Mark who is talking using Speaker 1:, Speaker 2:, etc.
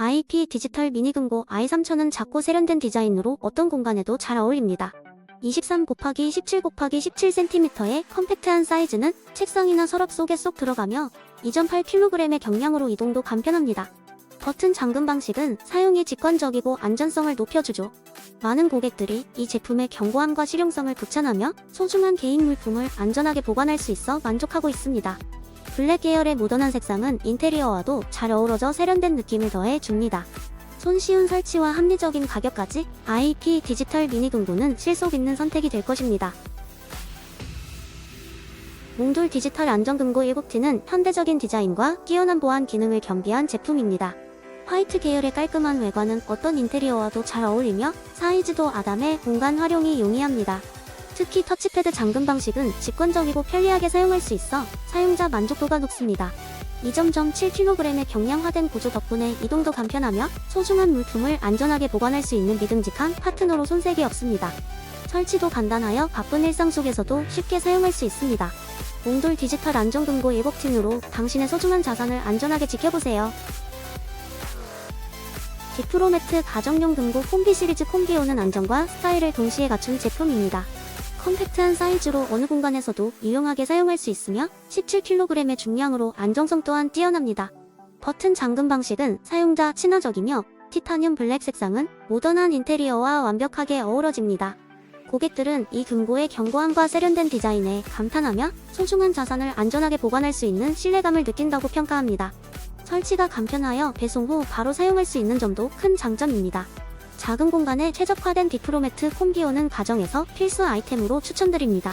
Speaker 1: IP 디지털 미니 금고 i3000은 작고 세련된 디자인으로 어떤 공간에도 잘 어울립니다. 23 곱하기 17 곱하기 17cm의 컴팩트한 사이즈는 책상이나 서랍 속에 쏙 들어가며 2.8kg의 경량으로 이동도 간편합니다. 버튼 잠금 방식은 사용이 직관적이고 안전성을 높여주죠. 많은 고객들이 이 제품의 견고함과 실용성을 극찬하며 소중한 개인 물품을 안전하게 보관할 수 있어 만족하고 있습니다. 블랙 계열의 모던한 색상은 인테리어와도 잘 어우러져 세련된 느낌을 더해 줍니다. 손쉬운 설치와 합리적인 가격까지 IP 디지털 미니 금고는 실속 있는 선택이 될 것입니다. 몽돌 디지털 안전금고 7T는 현대적인 디자인과 뛰어난 보안 기능을 겸비한 제품입니다. 화이트 계열의 깔끔한 외관은 어떤 인테리어와도 잘 어울리며 사이즈도 아담해 공간 활용이 용이합니다. 특히 터치패드 잠금 방식은 직관적이고 편리하게 사용할 수 있어 사용자 만족도가 높습니다. 2.7kg의 경량화된 구조 덕분에 이동도 간편하며 소중한 물품을 안전하게 보관할 수 있는 믿음직한 파트너로 손색이 없습니다. 설치도 간단하여 바쁜 일상 속에서도 쉽게 사용할 수 있습니다. 몽돌 디지털 안전금고 7팀으로 당신의 소중한 자산을 안전하게 지켜보세요. 디프로매트 가정용 금고 콤비 시리즈 콤비오는 안정과 스타일을 동시에 갖춘 제품입니다. 컴팩트한 사이즈로 어느 공간에서도 유용하게 사용할 수 있으며 17kg의 중량으로 안정성 또한 뛰어납니다. 버튼 잠금 방식은 사용자 친화적이며 티타늄 블랙 색상은 모던한 인테리어와 완벽하게 어우러집니다. 고객들은 이 금고의 견고함과 세련된 디자인에 감탄하며 소중한 자산을 안전하게 보관할 수 있는 신뢰감을 느낀다고 평가합니다. 설치가 간편하여 배송 후 바로 사용할 수 있는 점도 큰 장점입니다. 작은 공간에 최적화된 디프로매트 콤비오는 가정에서 필수 아이템으로 추천드립니다.